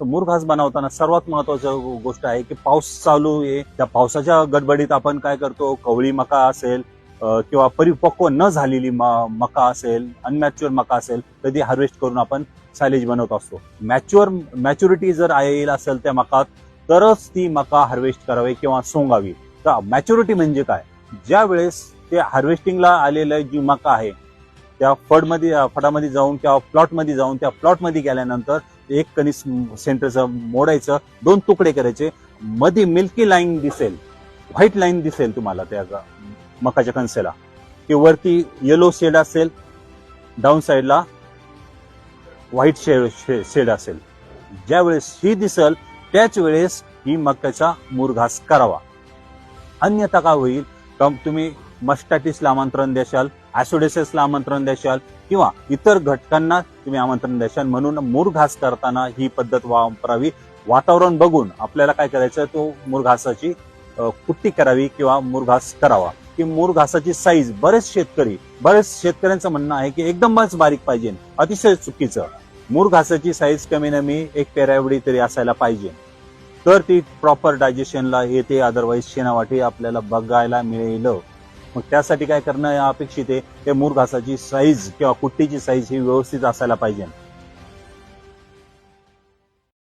तर मूर घास बनवताना सर्वात महत्वाची गोष्ट आहे की पाऊस चालू आहे. त्या पावसाच्या गडबडीत आपण काय करतो? कवळी मका असेल किंवा परिपक्व न झालेली म- मका असेल अनमॅच्युअर मका असेल तर ती हार्वेस्ट करून आपण सायलेज बनवत असतो. मॅच्युअर मॅच्युरिटी जर येईल असेल त्या मकात तरच ती मका हार्वेस्ट करावी किंवा सोंगावी. तर मॅच्युरिटी म्हणजे काय? ज्या वेळेस ते हार्वेस्टिंगला आलेलं जी मका आहे त्या फडमध्ये फडामध्ये जाऊन किंवा प्लॉटमध्ये जाऊन त्या प्लॉटमध्ये गेल्यानंतर एक कणीस सेंटरचं मोडायचं दोन तुकडे करायचे. मध्ये मिल्की लाईन दिसेल व्हाईट लाईन दिसेल तुम्हाला त्या मकाच्या कणसेला. की वरती येलो शेड असेल डाऊन साईडला व्हाईट शेड शेड असेल. ज्यावेळेस ही दिसल त्याच वेळेस ही मक्याचा मुरघास करावा. अन्यथा काय होईल? तुम्ही मस्टॅटिसला आमंत्रण देशाल ॲसोडेसेसला आमंत्रण देशाल किंवा इतर घटकांना तुम्ही आमंत्रण देशाल म्हणून मुरघास करताना ही पद्धत वापरावी. वातावरण बघून आपल्याला काय करायचं तो मुरघासाची कुट्टी करावी किंवा मुरघास करावा. की मुरघासाची साईज बरेच शेतकरी बरेच शेतकऱ्यांचं म्हणणं आहे की एकदमच बारीक पाहिजे. अतिशय चुकीचं. मुरघासाची साईज कमी नमी एक पेरावडी तरी असायला पाहिजे. तर ती प्रॉपर डायजेशनला येते अदरवाईज शेणावाटी आपल्याला बघायला मिळेल. मग त्यासाठी काय करणं अपेक्षित आहे? ते मूर घासाची साईज किंवा कुट्टीची साईज ही व्यवस्थित असायला पाहिजे.